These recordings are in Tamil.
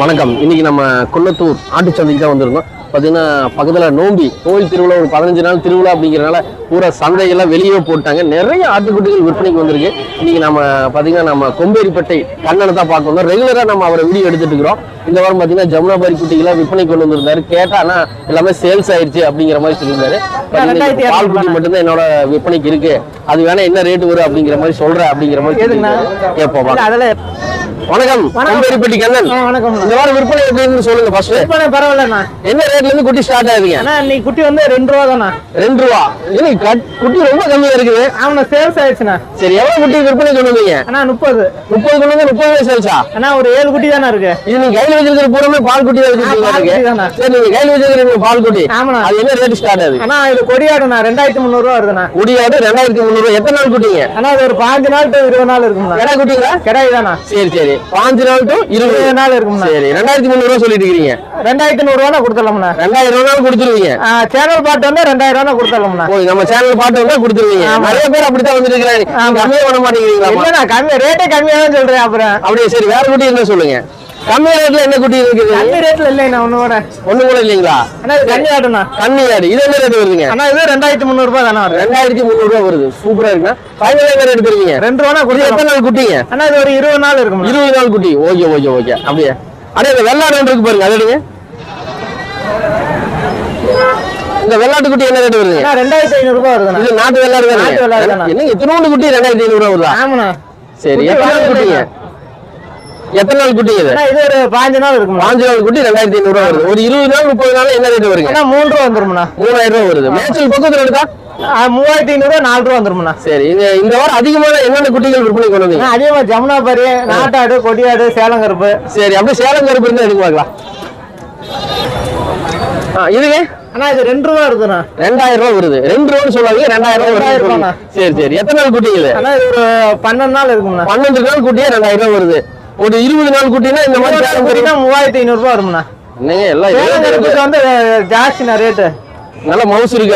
வணக்கம். இன்னைக்கு நம்ம குன்னத்தூர் ஆட்டுச்சந்தைக்கு தான் வந்திருந்தோம் பார்த்தீங்கன்னா பக்கத்தில் நோம்பி கோயில் திருவிழா ஒரு பதினஞ்சு நாள் திருவிழா அப்படிங்கிறனால பூரா சந்தையெல்லாம் வெளியே போட்டாங்க. நிறைய ஆட்டுக்குட்டிகள் விற்பனைக்கு வந்திருக்கு. இன்னைக்கு நம்ம பார்த்தீங்கன்னா நம்ம கொம்பேரிப்பட்டை கண்ணனை தான் பார்க்க வந்தோம். ரெகுலராக நம்ம அவரை வீடியோ இருக்கிறோம். இந்த வாரம் பார்த்தீங்கன்னா ஜமுனாபாரி குட்டிகளாக விற்பனைக்கு கொண்டு வந்திருந்தாரு. கேட்டா ஆனா எல்லாமே சேல்ஸ் ஆயிருச்சு அப்படிங்கிற மாதிரி சொல்லியிருந்தாரு. பால் குட்டி மட்டும்தான் என்னோட விற்பனைக்கு இருக்கு. அது வேணா என்ன ரேட் வரும் அப்படிங்கிற மாதிரி சொல்றேன் அப்படிங்கிற மாதிரி. கேட்போம். அதுல வணக்கம். கொம்பேரிப்பட்டி கண்ணன். வணக்கம் இந்த வாரம் விற்பனை எப்படின்னு சொல்லுங்க ஃபர்ஸ்ட் விற்பனை பரவாயில்லண்ணா. என்ன ரேட்ல இருந்து குட்டி ஸ்டார்ட் ஆகுதுங்க அண்ணா இன்னைக்கு குட்டி வந்து ரெண்டு ரூபா தானா ரெண்டு ரூபா? கட்- குட்டி ரொம்ப கம்மியா இருக்குது. அவன சேல்ஸ் ஆயிடுச்சுண்ணா. சரி எவ்வளவு குட்டி விற்பனை வந்தீங்க அண்ணா முப்பது. முப்பது கொண்டு வந்து முப்பது சேல்ஸா அண்ணா ஒரு ஏழு குட்டி தானே இருக்கு. இது நீங்க கையில வச்சிருக்கிற பூரமே பால் குட்டி தான். சரி நீங்க கையில வச்சிருக்கிற பால் குட்டி ஆமாண்ணா. அது என்ன ரேட் ஸ்டார்ட் ஆகுது? அண்ணா இது கொடியாடுண்ணா ரெண்டாயிரத்தி முந்நூறு ரூபா வருதுண்ணா. குடியாடு ரெண்டாயிரத்தி முந்நூறு எத்தனை நாள் குட்டிங்க? அண்ணா இது ஒரு பாஞ்சு நாள் டு இருபது நாள் இருக்கும்ண்ணா. கடை குட்டிங்களா? கிடையாது தானா சரி சரி. பாஞ்சு நாள் டு இருபது. நாள் இருக்கும்ண்ணா. சரி ரெண்டாயிரத்தி முந்நூறு ரூபா சொல்லிட்டு இருக்கீங்க ரெண்டாயிரத்தி நூறு ரூபா கொடுத்துடலாம்ண்ணா. ரெண்டாயிரம் ரூபா கொடுத்துருவீங்க. சேனல் பாட்டு வந்து ரெண்டாயிரம் ரூபா கொடுத்துடலாம்ண்ணா. ஓ நம்ம சேனல் பாட்டு வந்தா கொடுத்துருவீங்க. நிறைய பேர் அப்படித்தான் ஆமா. கம்மியா பண்ண மாட்டேங்கிறீங்களா? கம்மி ரேட்டே கம்மியா தான் சொல்றேன் அப்புறம். அப்படியே சரி வேற குட்டி என்ன சொல்லுங்க. கம்மி ரேட்ல என்ன குட்டி இருக்குது? கம்மி ரேட்ல இல்லைண்ணா ஒண்ணு கூட. ஒண்ணு கூட இல்லைங்களா? அண்ணா இது கம்மி ஆடுண்ணா. கன்னியாடு இது என்ன ரேட் வருதுங்க? அண்ணா இது ரெண்டாயிரத்தி முந்நூறு ரூபாய் தானே ரெண்டாயிரத்தி முந்நூறு ரூபா வருது. சூப்பரா இருக்குண்ணா. ஃபைனல் என்ன ரேட் தருவீங்க? ரெண்டு ரூபா கொடுத்துடலாம். எத்தனை நாள் குட்டிங்க? அண்ணா இது ஒரு இருபது நாள் இருக்கும்ண்ணா. இருபது நாள் குட்டி. Okay okay okay. அப்படியே. அடே இந்த வெள்ளாடு ஒன்று இருக்கு பாருங்க. அது எடுங்க. இந்த வெள்ளாட்டு குட்டி என்ன ரேட் அண்ணா ரெண்டாயிரத்தி ஐநூறு ரூபாய் இது நாட்டு வெள்ளாடு தானே. என்ன குட்டி ரெண்டாயிரத்தி ஐநூறு ரூபா வருதா? ஆமாண்ணா. சரி குட்டி எத்தனை நாள் குட்டிங்க? எத்தனை நாள் குட்டிங்க இது? இது ஒரு பாஞ்சு நாள் இருக்கும்ண்ணா. பாஞ்சு நாள் குட்டி ரெண்டாயிரத்தி ஐநூறு ரூபா வருது. ஒரு இருபது நாள் முப்பது நாள் என்ன ரேட் வருங்க? மூணு ரூபா வந்துரும்ண்ணா. மூணாயிரம் ரூபா வருது. மேட்சல் பக்கத்துல எடுத்தா மூவாயிரத்தி ஐநூறுரூவா நாலு ரூபா வந்துரும்ண்ணா. சரி இந்த இந்த வாரம் அதிகமான என்னென்ன குட்டிகள் விற்பனை கொண்டு வந்தீங்க அண்ணா அதே மாதிரி ஜமுனாபாரி நாட்டாடு கொடியாடு சேலங்கருப்பு சரி அப்படியே சேலம் கருப்பு இருந்தா எடுக்க பார்க்கலாம்? ஆ இதுங்க? அண்ணா இது ரெண்டு ரூபா இருக்குண்ணா ரெண்டாயிரம் ரூபாய் வருது. ரெண்டு ரூபான்னு சொல்லாதீங்க ரெண்டாயிரம் வருது ரூபாண்ணா. சரி சரி. எத்தனை நாள் குட்டிங்க இது? அண்ணா இது ஒரு பன்னெண்டு நாள் இருக்கும்ண்ணா. பன்னெண்டு நாள் குட்டியே ரெண்டாயிரம் வருது. ஒரு இருபது நாள் குட்டினா இந்த மாதிரி மூவாயிரத்தி ஐநூறுரூவா வரும்ண்ணா. என்னங்க எல்லாம் வந்து ஜாஸ்திண்ணா ரேட்டு. நல்ல மவுசு இருக்கு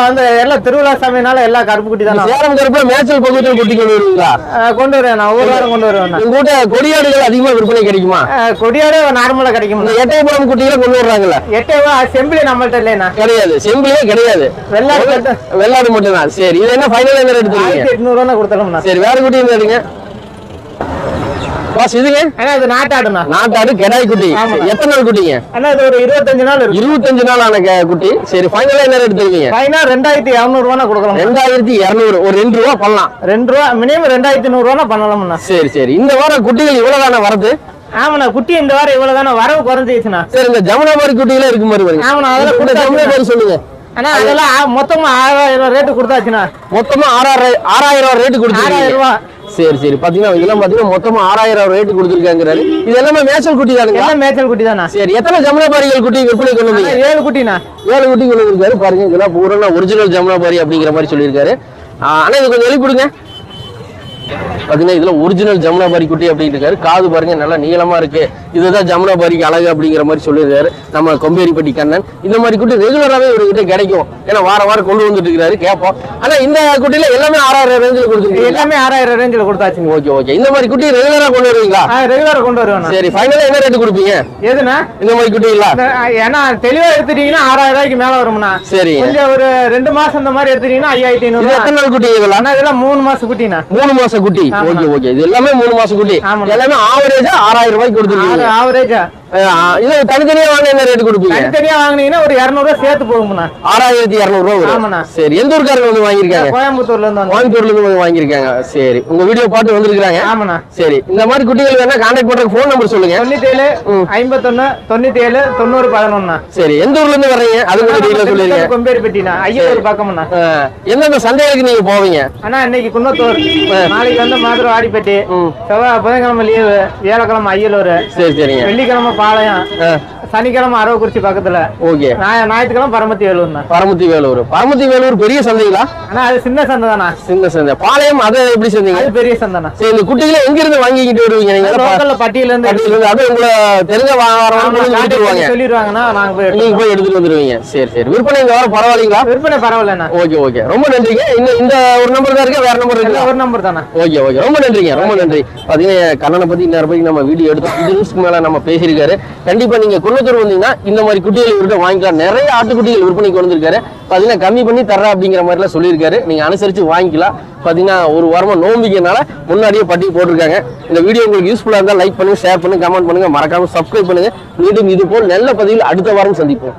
வந்து எல்லாம் திருவிழா சமயனால எல்லா கருப்பு குட்டி தானே சேலம் கருப்புல மேய்ச்சல் பக்கத்துல குட்டி கொண்டு வருவீங்களா கொண்டு வருவேன் நான். ஒவ்வொரு வாரம் கொண்டு வருவேண்ணா உங்க கூட கொடியாடுகள் அதிகமா விற்பனை கிடைக்குமா? கொடியாடு நார்மலா இந்த கிடைக்கும்ண்ணா எட்டயபுரம் குட்டிகளை கொண்டு வர்றாங்கல்ல. எட்டே ரூபா செம்பிளி நம்மள்ட்ட இல்லைண்ணா கிடையாது. செம்பிளியே கிடையாது. வெள்ளாடு மட்டும். வெள்ளாடு மட்டும்தான். சரி இது என்ன ஃபைனல் என்ன ரேட் எட்நூறுவா கொடுத்துடலாம்ண்ணா சரி வேற குட்டி என்ன பாஸ் இதுங்க? அண்ணா இது நாட்டாடுண்ணா. நாட்டாடு கெடாய் குட்டி. எத்தனை நாள் குட்டிங்க? அண்ணா இது ஒரு இருபத்தஞ்சு நாள் இருக்கு. இருபத்தஞ்சு நாள் ஆன குட்டி. சரி ஃபைனலா என்ன ரேட் தருவீங்க ஃபைனா ரெண்டாயிரத்தி இரநூறுவா கொடுக்கலாம். ரெண்டாயிரத்தி இருநூறு ஒரு ரெண்டு ரூபா பண்ணலாம். ரெண்டு ரூபா மினிமம் ரெண்டாயிரத்தி நூறுரூவா பண்ணலாம்ண்ணா. சரி சரி. இந்த வாரம் குட்டிகள் இவ்வளவு தானே வரது? ஆமாண்ணா குட்டி இந்த வாரம் இவ்வளவு தானே வரவு குறைஞ்சிச்சுண்ணா சரி இந்த ஜமுனாபாரி குட்டிகளே இருக்கு மாதிரி ஆமாண்ணா அதெல்லாம் கொடுத்தாச்சுண்ணா. ஜமுனாபாரி சொல்லுங்க. அண்ணா அதெல்லாம் மொத்தமா ஆறாயிரம் ரேட்டு கொடுத்தாச்சுண்ணா. மொத்தமா ஆறாயிரம் ஆறாயிரம் ரூபாய் ரேட் ஆறாயிரம் கொடுத்துருக்கீங்க ரூபா. சரி சரி. பாத்தீங்கன்னா இதெல்லாம் பாத்தீங்கன்னா மொத்தமா ஆறாயிரம் ரூபாய் ரேட் கொடுத்துருக்காங்கிறாரு. இது எல்லாமே மேய்ச்சல் குட்டி தானுங்க எல்லாம் மேய்ச்சல் குட்டி தானா சரி எத்தனை ஜமுனாபாரிகள் குட்டி விற்பனை கொண்டு வந்தீங்க? ஏழு குட்டிண்ணா. ஏழு குட்டி கொண்டு வந்திருக்காரு. பாருங்க இதெல்லாம் பூரா ஒரிஜினல் ஜமுனாபாரி அப்படிங்கிற மாதிரி சொல்லியிருக்காரு. ஆ, அண்ணா இது கொஞ்சம் வெளிப்படுங்க பாத்தீங்கன்னா இதுல ஒரிஜினல் ஜமுனாபாரி குட்டி அப்படின்னு இருக்காரு. காது பாருங்க நல்லா நீளமா இருக்கு. இதுதான் ஜமுனாபாரிக்கு அழகு அப்படிங்கிற மாதிரி சொல்லியிருக்காரு. நம்ம கொம்பேரிப்பட்டி கண்ணன். இந்த மாதிரி குட்டி ரெகுலராகவே இவர்கிட்ட கிடைக்கும். ஏன்னா வார வாரம் கொண்டு வந்துட்டு இருக்காரு கேட்போம். ஆனா இந்த குட்டியில எல்லாமே ஆறாயிரம் ரேஞ்சில் கொடுத்துருக்கீங்க எல்லாமே ஆறாயிரம் ரேஞ்சில் கொடுத்தாச்சுங்க. ஓகே ஓகே இந்த மாதிரி குட்டி ரெகுலரா கொண்டு வருவீங்களா? ஆ ரெகுலராக கொண்டு வருவேண்ணா சரி ஃபைனலா என்ன ரேட் கொடுப்பீங்க? எதுண்ணா இந்த மாதிரி குட்டி இல்ல ஏன்னா தெளிவா எடுத்துட்டீங்கன்னா ஆறாயிரம் ரூபாய்க்கு மேல வரும்ண்ணா. சரி. ஒரு ரெண்டு மாசம் இந்த மாதிரி எடுத்துட்டீங்கன்னா ஐயாயிரத்தி ஐநூறு எத்தனை நாள் குட்டி இதெல்லாம்? இதெல்லாம் மூணு மாசம் குட்டிண்ணா. மூணு மாசம் குட்டி. ஓகே ஓகே இது எல்லாமே மூணு மாசம் குட்டி. எல்லாமே ஆவரேஜா ஆறாயிரம் ரூபாய்க்கு கொடுத்துருக்கீங்க. ஆவரேஜா இது தனித்தனியா வாங்க என்ன ரேட் கொடுப்பீங்க? தனித்தனியா வாங்குனீங்கன்னா ஒரு இரநூறுவா சேர்த்து போகும்ண்ணா. ஆறாயிரத்தி இரநூறு ரூபா வரும். ஆமாண்ணா. சரி எந்த ஊருக்காரங்க வந்து வாங்கியிருக்காங்க? கோயம்புத்தூர்ல இருந்து கோயம்புத்தூர்ல இருந்து வந்து வாங்கியிருக்காங்க. சரி உங்க வீடியோ பார்த்து வந்திருக்காங்க ஆமாண்ணா. சரி இந்த மாதிரி குட்டிகள் வேணா கான்டாக்ட் பண்றதுக்கு ஃபோன் நம்பர் சொல்லுங்க. தொண்ணூத்தி ஏழு ம். ஐம்பத்தொன்னு தொண்ணூத்தி ஏழு தொண்ணூறு பதினொன்னா சரி எந்த ஊர்ல இருந்து வர்றீங்க? அது கொஞ்சம் டீட்டெயிலா சொல்லிருங்க கொம்பேரிப்பட்டினா ஐயர் பக்கம்ண்ணா. எந்தெந்த சந்தைகளுக்கு நீங்க போவீங்க? அண்ணா இன்னைக்கு குன்னத்தூர். நாளைக்கு வந்து மதுரை ஆடிப்பட்டி. செவ்வாய் புதன்கிழமை லீவு வியாழக்கிழமை ஐயலூர். சரி சரிங்க. வெள்ளிக்கிழமை பாளையம். சனிக்கிழமை அரவக்குறிச்சி பக்கத்துல. ஓகே. ஞாய- ஞாயிற்றுக்கிழமை பரமத்தி வேலூர் தான் பரமத்தி வேலூர் பரமத்தி வேலூர் பெரிய சந்தைங்களா ஆனா அது சின்ன சந்தை தானா சின்ன சந்தை. பாளையம் அதை எப்படி செஞ்சீங்க? அது பெரிய சந்தைண்ணா சரி இந்த குட்டிகளை எங்க இருந்து வாங்கிக்கிட்டு வருவீங்க நீங்க? லோக்கல்ல பட்டியல இருந்து பட்டியல இருந்து அது உங்களை தெரிஞ்ச பண்ணி சொல்லிடுவாங்கன்னா நாங்க போய் நீங்க போய் எடுத்துட்டு வந்துருவீங்க. சரி சரி. விற்பனை இங்க வர பரவாயில்லைங்களா? விற்பனை பரவாயில்லண்ணா. Okay okay. ரொம்ப நன்றிங்க. இந்த இந்த ஒரு நம்பர் தான் இருக்கு? வேற நம்பர் இருக்குல்ல ஒரு நம்பர் தானே ஓகே ஓகே. ரொம்ப நன்றிங்க ரொம்ப நன்றி. பாத்தீங்கன்னா கண்ணனை பத்தி இன்னொரு நம்ம வீடியோ எடுத்தோம் இது நிமிஷத்துக்கு மேல நம்ம பேசியிருக்காரு. கண்டிப்பா நீங்க குன்னத்தூர் வந்தீங்கன்னா இந்த மாதிரி குட்டிகள் இவர்கிட்ட வாங்கிக்கலாம். நிறைய ஆட்டுக்குட்டிகள் விற்பனைக்கு வந்திருக்காரு. பாத்தீங்கன்னா கம்மி பண்ணி தர்றேன் அப்படிங்கிற மாதிரி எல்லாம் சொல்லியிருக்காரு. நீங்க அனுசரிச்சு வாங்கிக்கலாம். பாத்தீங்கன்னா ஒரு வாரமா நோம்பிக்கனால முன்னாடியே பட்டி போட்டிருக்காங்க. இந்த வீடியோ உங்களுக்கு யூஸ்ஃபுல்லா இருந்தா லைக் பண்ணுங்க ஷேர் பண்ணுங்க கமெண்ட் பண்ணுங்க. மறக்காம சப்ஸ்கிரைப் பண்ணுங்க. மீண்டும் இது போல் நல்ல பதிவில் அடுத்த வாரம் சந்திப்போம்.